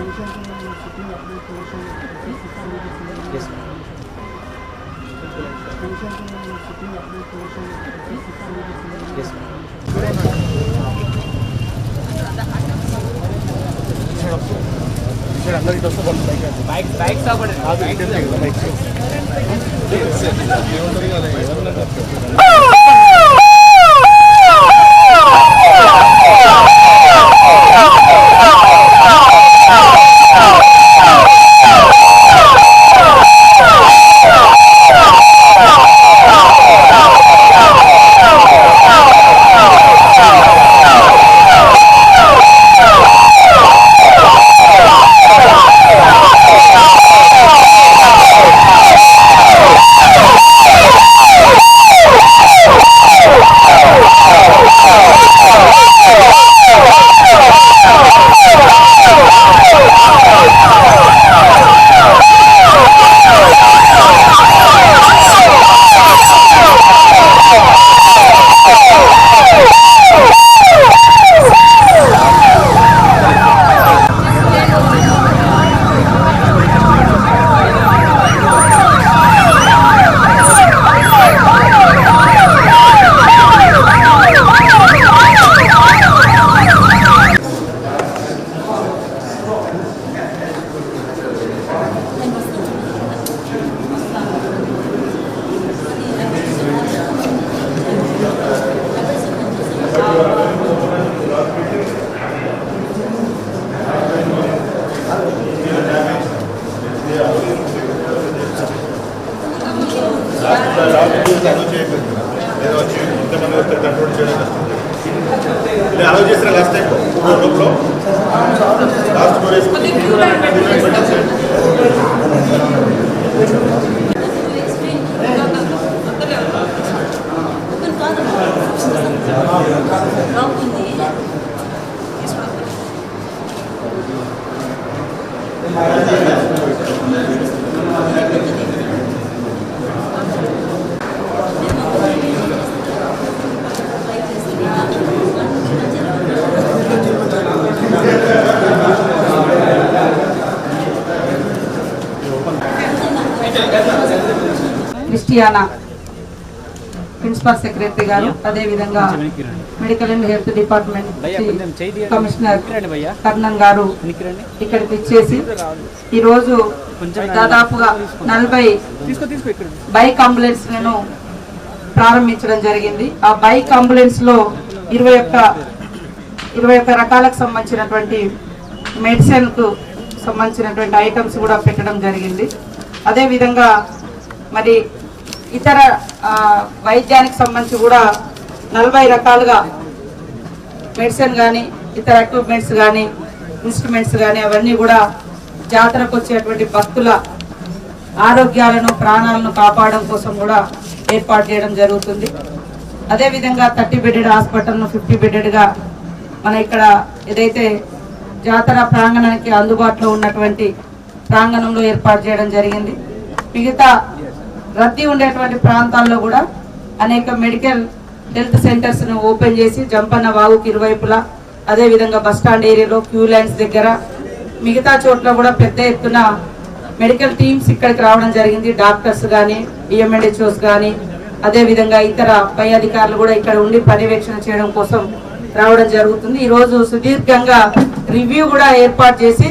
Yes. Yes. Bike bike सा बड़े bike से बाइक से అలౌ చేసిన లాస్ట్ టైం గ్రూప్లో last four Christiana principal secretary గారు అదేవిధంగా medical and health department commissioner Karnan గారు ఇక్కడికి ఇచ్చేసి ఈరోజు దాదాపుగా నలభై బైక్ అంబులెన్స్లను ప్రారంభించడం జరిగింది. ఆ బైక్ అంబులెన్స్లో ఇరవై ఒక్క ఇరవై ఒక్క రకాలకు సంబంధించినటువంటి మెడిసిన్కు సంబంధించినటువంటి ఐటమ్స్ కూడా పెట్టడం జరిగింది. అదే విధంగా మరి ఇతర వైద్యానికి సంబంధించి కూడా నలభై రకాలుగా మెడిసిన్ కానీ ఇతర ఎక్విప్మెంట్స్ కానీ ఇన్స్ట్రుమెంట్స్ కానీ అవన్నీ కూడా జాతరకు వచ్చేటువంటి భక్తుల ఆరోగ్యాలను ప్రాణాలను కాపాడడం కోసం కూడా ఏర్పాటు చేయడం జరుగుతుంది. అదేవిధంగా థర్టీ బెడెడ్ హాస్పిటల్ను ఫిఫ్టీ బెడెడ్గా మన ఇక్కడ ఏదైతే జాతర ప్రాంగణానికి అందుబాటులో ఉన్నటువంటి ప్రాంగణంలో ఏర్పాటు చేయడం జరిగింది. మిగతా రద్దీ ఉండేటువంటి ప్రాంతాల్లో కూడా అనేక మెడికల్ హెల్త్ సెంటర్స్ను ఓపెన్ చేసి జంపన్న వాగుకి ఇరువైపులా అదే విధంగా బస్ స్టాండ్ ఏరియాలో క్యూ లైన్స్ దగ్గర మిగతా చోట్ల కూడా పెద్ద ఎత్తున మెడికల్ టీమ్స్ ఇక్కడికి రావడం జరిగింది. డాక్టర్స్ కానీ ఈఎంఎన్హెచ్ఓస్ కానీ అదే విధంగా ఇతర పై అధికారులు కూడా ఇక్కడ ఉండి పర్యవేక్షణ చేయడం కోసం రావడం జరుగుతుంది. ఈరోజు సుదీర్ఘంగా రివ్యూ కూడా ఏర్పాటు చేసి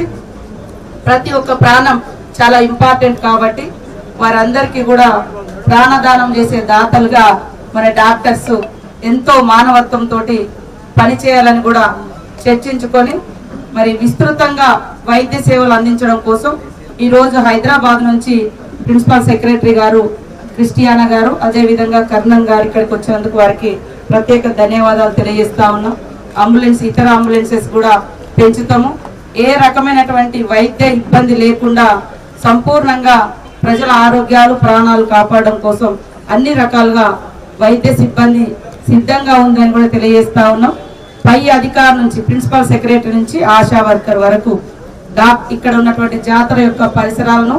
ప్రతి ఒక్క ప్రాణం చాలా ఇంపార్టెంట్ కాబట్టి వారందరికీ కూడా ప్రాణదానం చేసే దాతలుగా మన డాక్టర్స్ ఎంతో మానవత్వంతో పనిచేయాలని కూడా చర్చించుకొని మరి విస్తృతంగా వైద్య సేవలు అందించడం కోసం ఈరోజు హైదరాబాద్ నుంచి ప్రిన్సిపల్ సెక్రటరీ గారు క్రిస్టియానా గారు అదేవిధంగా కర్ణం గారు ఇక్కడికి వచ్చినందుకు వారికి ప్రత్యేక ధన్యవాదాలు తెలియజేస్తా ఉన్నాం. అంబులెన్స్ ఇతర అంబులెన్సెస్ కూడా పెంచుతాము. ఏ రకమైనటువంటి వైద్య ఇబ్బంది లేకుండా సంపూర్ణంగా ప్రజల ఆరోగ్యాలు ప్రాణాలు కాపాడడం కోసం అన్ని రకాలుగా వైద్య సిబ్బంది సిద్ధంగా ఉందని కూడా తెలియజేస్తా ఉన్నాం. పై అధికారి నుంచి ప్రిన్సిపల్ సెక్రటరీ నుంచి ఆశా వర్కర్ వరకు డాక్ ఇక్కడ ఉన్నటువంటి జాతర యొక్క పరిసరాలను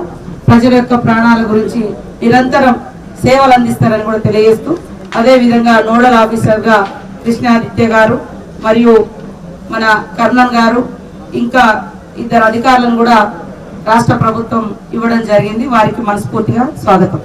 ప్రజల యొక్క ప్రాణాల గురించి నిరంతరం సేవలు అందిస్తారని కూడా తెలియజేస్తూ అదేవిధంగా నోడల్ ఆఫీసర్గా కృష్ణాదిత్య గారు మరియు మన కర్ణన్ గారు ఇంకా ఇద్దరు అధికారులను కూడా రాష్ట్ర ప్రభుత్వం ఇవ్వడం జరిగింది. వారికి మనస్ఫూర్తిగా స్వాగతం.